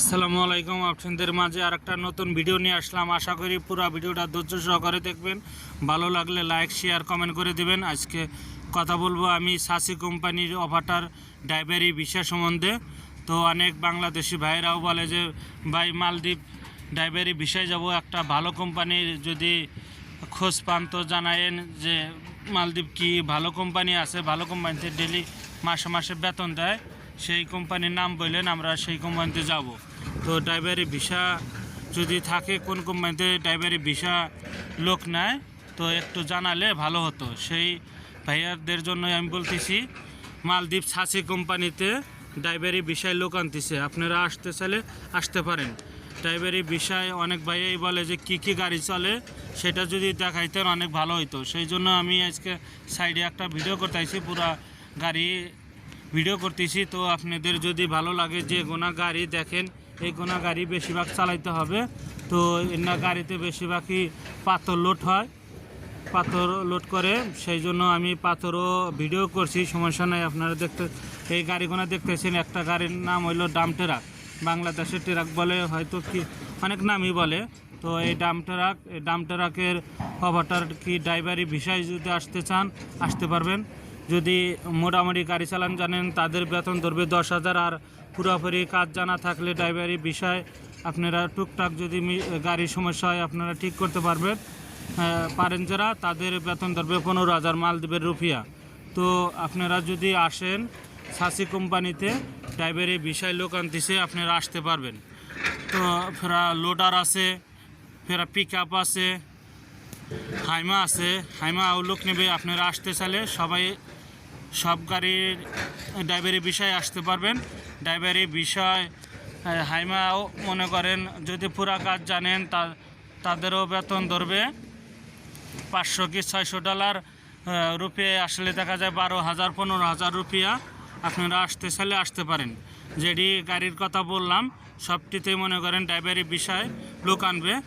আসসালামু আলাইকুম। আপনাদের মাঝে আর একটা নতুন ভিডিও নিয়ে আসলাম। আশা করি পুরো ভিডিওটা ধৈর্য সহকারে দেখবেন। ভালো লাগলে লাইক শেয়ার কমেন্ট করে দিবেন। আজকে কথা বলব আমি সাসি কোম্পানির অফারটার ড্রাইভারি বিষয় সম্বন্ধে। তো অনেক বাংলাদেশি ভাইরাও বলে যে, ভাই, মালদ্বীপ ড্রাইভারি বিষয় যাব। একটা ভালো কোম্পানির যদি খোঁজ পান তো জানায়েন যে, মালদ্বীপ কি ভালো কোম্পানি আছে। ভালো কোম্পানিতে ডেলি মাসে মাসে বেতন দেয়। সেই কোম্পানির নাম বললেন, আমরা সেই কোম্পানিতে যাব। তো ড্রাইভারি ভিসা যদি থাকে, কোন কোম্পানিতে ড্রাইভারি ভিসা লোক নেয়, তো একটু জানালে ভালো হতো। সেই ভাইয়াদের জন্য আমি বলতেছি, মালদ্বীপ ছাসি কোম্পানিতে ড্রাইভারি বিষয় লোক আনতেছে। আপনারা আসতে চাইলে আসতে পারেন। ড্রাইভারি বিষয় অনেক ভাইয়াই বলে যে, কি কি গাড়ি চলে, সেটা যদি দেখাইতেন অনেক ভালো হইতো। সেই জন্য আমি আজকে সাইডে একটা ভিডিও করতেছি, পুরা গাড়ি ভিডিও করতেছি। তো আপনাদের যদি ভালো লাগে যে গোনা গাড়ি দেখেন এই গোনা গাড়ি বেশিরভাগ চালাইতে হবে। তো এনা গাড়িতে বেশিরভাগই পাথর লোড হয়। পাথর লোড করে সেই জন্য আমি পাথরও ভিডিও করছি। সমস্যা নাই, আপনারা দেখতে, এই গাড়িগুলো দেখতেছেন, একটা গাড়ির নাম হইল ডাম ট্রাক। বাংলাদেশে ট্রাক বলে হয়তো কি, অনেক নামই বলে। তো এই ডাম ট্রাক, এই ডাম ট্রাকের কভারটার কি ড্রাইভারি বিষয় যদি আসতে চান, আসতে পারবেন। যদি মোটামুটি গাড়ি চালান জানেন, তাদের বেতন ধরবে দশ হাজার আর পুরোপুরি কাজ জানা থাকলে ড্রাইভারি বিষয়, আপনারা টুকটাক যদি গাড়ির সমস্যা হয় আপনারা ঠিক করতে পারবেন। পারেন যারা, তাদের বেতন ধরবে পনেরো হাজার মালদ্বীপের রুপিয়া। তো আপনারা যদি আসেন সাসি কোম্পানিতে, ড্রাইভারি বিষয় লোক আনতেছে, আপনারা আসতে পারবেন। তো ফেরা লোডার আছে, ফেরা পিক আপ আছে, হাইমা আছে, হাইমা আউলোক নেবে, আপনারা আসতে চাইলে সবাই সব গাড়ির ড্রাইভারি বিষয়ে আসতে পারবেন। ড্রাইভারি বিষয় হাইমাও মনে করেন যদি পুরা কাজ জানেন তা, তাদেরও বেতন ধরবে। পাঁচশো কি ছয়শো ডলার রুপিয়ে আসলে দেখা যায় বারো হাজার, পনেরো হাজার রুপিয়া আপনারা আসতে চাইলে আসতে পারেন। যেটি গাড়ির কথা বললাম, সবটিতেই মনে করেন ড্রাইভারি বিষয় লোক আনবে।